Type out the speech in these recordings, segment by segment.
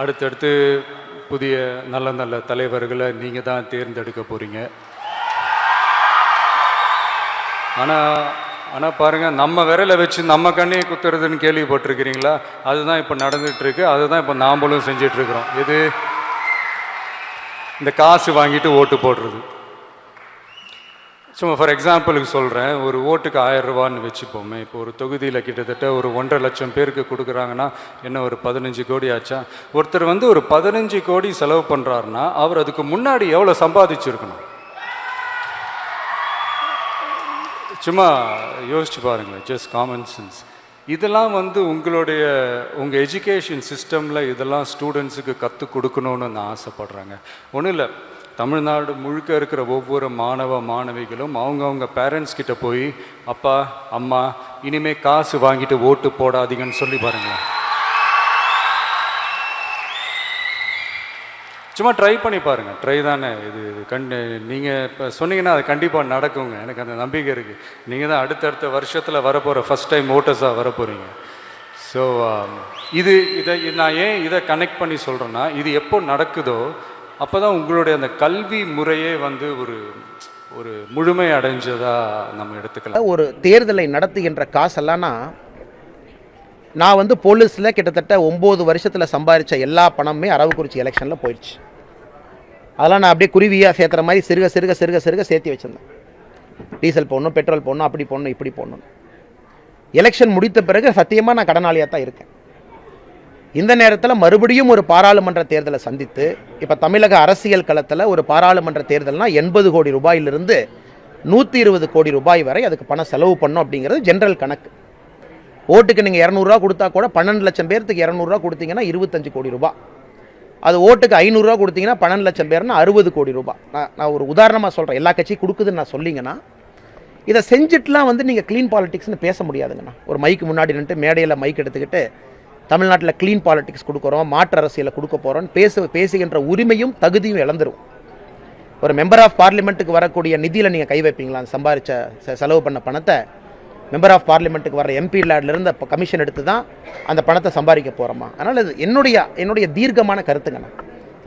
அடுத்தடுத்து புதிய நல்ல நல்ல தலைவர்களை நீங்கள் தான் தேர்ந்தெடுக்க போகிறீங்க ஆனால் ஆனால் பாருங்கள் நம்ம விரலை வச்சு நம்ம கண்ணையை குத்துறதுன்னு கேள்விப்பட்டிருக்கிறீங்களா? அதுதான் இப்போ நடந்துகிட்ருக்கு அதுதான் இப்போ நாம்பளும் செஞ்சிட்ருக்குறோம் இது இந்த காசு வாங்கிட்டு ஓட்டு போடுறது. சும்மா ஃபார் எக்ஸாம்பிளுக்கு சொல்கிறேன் ஒரு ஓட்டுக்கு ஆயிரம் ரூபான்னு வச்சுப்போமே இப்போ ஒரு தொகுதியில் கிட்டத்தட்ட ஒரு ஒன்றரை லட்சம் பேருக்கு கொடுக்குறாங்கன்னா என்ன ஒரு பதினஞ்சு கோடி ஆச்சா? ஒருத்தர் வந்து ஒரு பதினஞ்சு கோடி செலவு பண்ணுறாருன்னா அவர் அதுக்கு முன்னாடி எவ்வளோ சம்பாதிச்சிருக்கணும்? சும்மா யோசிச்சு பாருங்களேன் ஜஸ்ட் காமன் சென்ஸ் இதெல்லாம் வந்து உங்களுடைய உங்கள் எஜுகேஷன் சிஸ்டமில் இதெல்லாம் ஸ்டூடெண்ட்ஸுக்கு கற்றுக் கொடுக்கணும்னு நான் ஆசைப்பட்றாங்க. ஒன்றும் இல்லை தமிழ்நாடு முழுக்க இருக்கிற ஒவ்வொரு மாணவ மாணவிகளும் அவங்கவுங்க பேரண்ட்ஸ் கிட்ட போய் அப்பா அம்மா இனிமே காசு வாங்கிட்டு ஓட்டு போடாதீங்கன்னு சொல்லி பாருங்களேன். சும்மா ட்ரை பண்ணி பாருங்கள் ட்ரை தானே. இது இது கண் நீங்கள் இப்போ சொன்னீங்கன்னா அது கண்டிப்பாக நடக்குங்க. எனக்கு அந்த நம்பிக்கை இருக்குது நீங்கள் தான் அடுத்தடுத்த வருஷத்தில் வரப்போகிற ஃபஸ்ட் டைம் ஓட்டர்ஸாக வரப்போகிறீங்க ஸோ um, இது இதை நான் ஏன் இதை கனெக்ட் பண்ணி சொல்கிறேன்னா இது எப்போ நடக்குதோ அப்போ தான் உங்களுடைய அந்த கல்வி முறையே வந்து ஒரு ஒரு முழுமை அடைஞ்சதாக நம்ம எடுத்துக்கலாம். ஒரு தேர்தலை நடத்துகின்ற காசெல்லாம்னா நான் வந்து போலீஸில் கிட்டத்தட்ட ஒம்பது வருஷத்தில் சம்பாதிச்ச எல்லா பணமுமே அரவக்குறிச்சி எலெக்ஷனில் போயிடுச்சு. அதெல்லாம் நான் அப்படியே குருவியாக சேர்த்துற மாதிரி சிறுக சிறுக சிறுக சிறுக சேர்த்து வச்சுருந்தேன். டீசல் போடணும் பெட்ரோல் போடணும் அப்படி போடணும் இப்படி போடணும். எலெக்ஷன் முடித்த பிறகு சத்தியமாக நான் கடனாளியாக தான் இருக்கேன். இந்த நேரத்தில் மறுபடியும் ஒரு பாராளுமன்ற தேர்தலை சந்தித்து இப்போ தமிழக அரசியல் களத்தில் ஒரு பாராளுமன்ற தேர்தல்னால் எண்பது கோடி ரூபாயிலிருந்து நூற்றி இருபது கோடி ரூபாய் வரை அதுக்கு பணம் செலவு பண்ணோம் அப்படிங்கிறது ஜென்ரல் கணக்கு. ஓட்டுக்கு நீங்கள் இரநூறுவா கொடுத்தா கூட பன்னெண்டு லட்சம் பேர்த்துக்கு இரநூறுவா கொடுத்தீங்கன்னா இருபத்தஞ்சு கோடி ரூபாய் அது ஓட்டுக்கு ஐநூறுரூவா கொடுத்தீங்கன்னா பன்னெண்டு லட்சம் பேர்னா அறுபது கோடி ரூபாய் நான் நான் ஒரு உதாரணமாக சொல்கிறேன் எல்லா கட்சியும் கொடுக்குதுன்னு நான் சொல்லிங்கன்னா இதை செஞ்சுட்டுலாம் வந்து நீங்கள் க்ளீன் பாலிட்டிக்ஸ்னு பேச முடியாதுங்கண்ணா. ஒரு மைக்கு முன்னாடி நின்று மேடையில் மைக் எடுத்துக்கிட்டு தமிழ்நாட்டில் க்ளீன் பாலிடிக்ஸ் கொடுக்குறோம் மாற்று அரசியலை கொடுக்க போகிறோம் பேச பேசுகின்ற உரிமையும் தகுதியும் இழந்துரும். ஒரு மெம்பர் ஆஃப் பார்லிமெண்ட்டுக்கு வரக்கூடிய நிதியில் நீங்கள் கை வைப்பீங்களா? சம்பாதிச்ச செலவு பண்ண பணத்தை. மெம்பர் ஆஃப் பார்லிமெண்ட்டுக்கு வர எம்பி லேட்லேருந்து இப்போ கமிஷன் எடுத்து தான் அந்த பணத்தை சம்பாதிக்க போகிறோமா அதனால் இது என்னுடைய என்னுடைய தீர்க்கமான கருத்துங்கண்ணா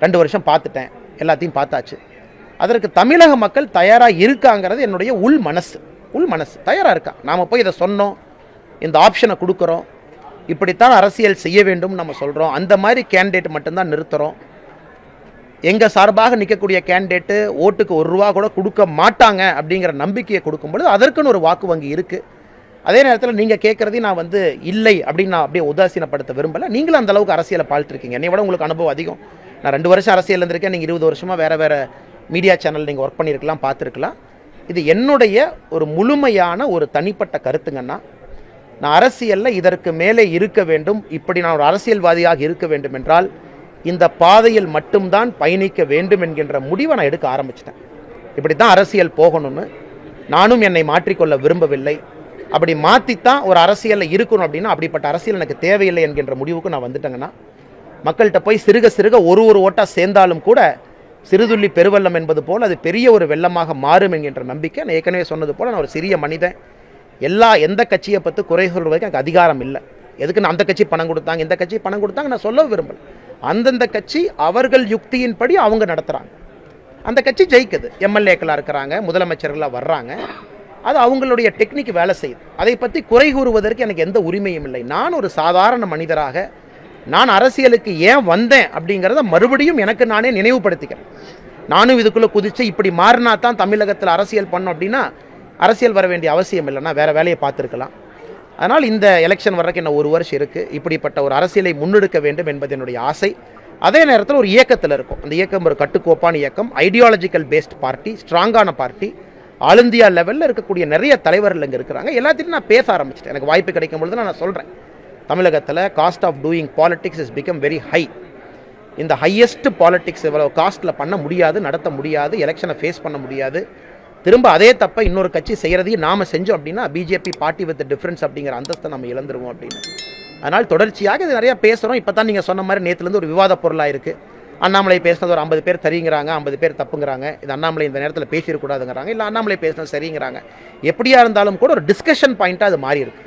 ரெண்டு வருஷம் பார்த்துட்டேன். எல்லாத்தையும் பார்த்தாச்சு. அதற்கு தமிழக மக்கள் தயாராக இருக்காங்கிறது என்னுடைய உள் மனசு. உள் மனசு தயாராக இருக்கா? நாம் போய் இதை சொன்னோம். இந்த ஆப்ஷனை கொடுக்குறோம். இப்படித்தான் அரசியல் செய்ய வேண்டும் நம்ம சொல்கிறோம் அந்த மாதிரி கேண்டிடேட் மட்டும்தான் நிறுத்துகிறோம் எங்கள் சார்பாக நிற்கக்கூடிய கேண்டிடேட்டு ஓட்டுக்கு ஒரு ரூபா கூட கொடுக்க மாட்டாங்க அப்படிங்கிற நம்பிக்கையை கொடுக்கும்பொழுது அதற்குன்னு ஒரு வாக்கு வங்கி இருக்குது அதே நேரத்தில் நீங்கள் கேட்குறதையும் நான் வந்து இல்லை அப்படின்னு நான் அப்படியே உதாசீனப்படுத்த விரும்பலை. நீங்களும் அந்த அளவுக்கு அரசியலை பாழ்த்திருக்கீங்க என்னை விட உங்களுக்கு அனுபவம் அதிகம். நான் ரெண்டு வருஷம் அரசியல் இருந்திருக்கேன். நீங்கள் இருபது வருஷமாக வேறு வேறு மீடியா சேனல் நீங்கள் ஒர்க் பண்ணியிருக்கலாம் பார்த்துருக்கலாம். இது என்னுடைய ஒரு முழுமையான ஒரு தனிப்பட்ட கருத்துங்கன்னா நான் அரசியலில் இதற்கு மேலே இருக்க வேண்டும். இப்படி நான் ஒரு அரசியல்வாதியாக இருக்க வேண்டும் என்றால் இந்த பாதையில் மட்டும்தான் பயணிக்க வேண்டும் என்கின்ற முடிவை நான் எடுக்க ஆரம்பிச்சிட்டேன். இப்படி தான் அரசியல் போகணும்னு நானும் என்னை மாற்றிக்கொள்ள விரும்பவில்லை. அப்படி மாற்றித்தான் ஒரு அரசியலில் இருக்கணும் அப்படின்னா அப்படிப்பட்ட அரசியல் எனக்கு தேவையில்லை என்கின்ற முடிவுக்கு நான் வந்துட்டேங்கன்னா மக்கள்கிட்ட போய் சிறுக சிறுக ஒரு ஒரு ஓட்டாக சேர்ந்தாலும் கூட சிறுதுள்ளி பெருவெள்ளம் என்பது போல் அது பெரிய ஒரு வெள்ளமாக மாறும் என்கின்ற நம்பிக்கை நான் ஏற்கனவே சொன்னது போல் நான் ஒரு சிறிய மனிதன். எல்லா எந்த கட்சியை பற்றி குறை சொல்வதற்கு எனக்கு அதிகாரம் இல்லை. எதுக்கு நான் அந்த கட்சி பணம் கொடுத்தாங்க இந்த கட்சி பணம் கொடுத்தாங்க நான் சொல்ல விரும்பல. அந்தந்த கட்சி அவர்கள் யுக்தியின்படி அவங்க நடத்துகிறாங்க அந்த கட்சி ஜெயிக்குது. எம்எல்ஏக்களாக இருக்கிறாங்க முதலமைச்சர்களாக வர்றாங்க. அது அவங்களுடைய டெக்னிக் வேலை செய்யுது. அதை பற்றி குறை கூறுவதற்கு எனக்கு எந்த உரிமையும் இல்லை. நான் ஒரு சாதாரண மனிதராக நான் அரசியலுக்கு ஏன் வந்தேன் அப்படிங்கிறத மறுபடியும் எனக்கு நானே நினைவுபடுத்திக்கிறேன். நானும் இதுக்குள்ளே குதித்து இப்படி மாறினா தான் தமிழகத்தில் அரசியல் பண்ணோம் அப்படின்னா அரசியல் வர வேண்டிய அவசியம் இல்லைன்னா வேறு வேலையை பார்த்துருக்கலாம். அதனால் இந்த எலெக்ஷன் வர்றதுக்கு இன்னும் ஒரு வருஷம் இருக்குது இப்படிப்பட்ட ஒரு அரசியலை முன்னெடுக்க வேண்டும் என்பது என்னுடைய ஆசை. அதே நேரத்தில் ஒரு இயக்கத்தில் இருக்கும். அந்த இயக்கம் ஒரு கட்டுக்கோப்பான இயக்கம். ஐடியாலஜிக்கல் பேஸ்ட் பார்ட்டி ஸ்ட்ராங்கான பார்ட்டி ஆல் இந்தியா லெவலில் இருக்கக்கூடிய நிறைய தலைவர்கள் இங்கே இருக்கிறாங்க. எல்லாத்தையும் நான் பேச ஆரம்பிச்சிட்டேன். எனக்கு வாய்ப்பு கிடைக்கும் பொழுது நான் சொல்கிறேன் தமிழகத்தில் cost of doing politics is become very high இந்த ஹையஸ்ட் பாலிட்டிக்ஸ் இவ்வளோ காஸ்ட்டில் பண்ண முடியாது நடத்த முடியாது எலெக்ஷனை ஃபேஸ் பண்ண முடியாது. திரும்ப அதே தப்பை இன்னொரு கட்சி செய்கிறதையும் நாம் செஞ்சோம் அப்படின்னா பிஜேபி பார்ட்டி வித் டிஃப்ரென்ஸ் அப்படிங்கிற அந்தஸ்தை நம்ம இழந்துருவோம் அப்படின்னு. அதனால் தொடர்ச்சியாக இது நிறையா பேசுகிறோம் இப்போ தான் நீங்கள் சொன்ன மாதிரி நேற்றுலேருந்து ஒரு விவாத பொருளாக இருக்குது அண்ணாமலை பேசுனது ஒரு ஐம்பது பேர் தரிங்கிறாங்க ஐம்பது பேர் தப்புங்கிறாங்க. இது அண்ணாமலை இந்த நேரத்தில் பேசிடக்கூடாதுங்கிறாங்க. இல்லை அண்ணாமலை பேசினது சரிங்கிறாங்க. எப்படியா இருந்தாலும் கூட ஒரு டிஸ்கஷன் பாயிண்ட்டாக அது மாறி இருக்கு.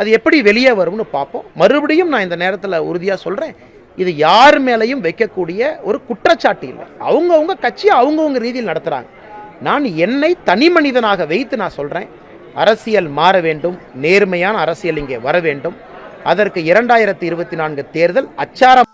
அது எப்படி வெளியே வரும்னு பார்ப்போம். மறுபடியும் நான் இந்த நேரத்தில் உறுதியாக சொல்கிறேன் இது யார் மேலேயும் வைக்கக்கூடிய ஒரு குற்றச்சாட்டு இல்லை. அவங்கவுங்க கட்சி அவங்கவுங்க ரீதியில் நடத்துகிறாங்க நான் என்னை தனி மனிதனாக வைத்து நான் சொல்கிறேன் அரசியல் மாற வேண்டும். நேர்மையான அரசியல் இங்கே வர வேண்டும். அதற்கு இரண்டாயிரத்தி இருபத்தி நான்கு தேர்தல் அச்சாரம்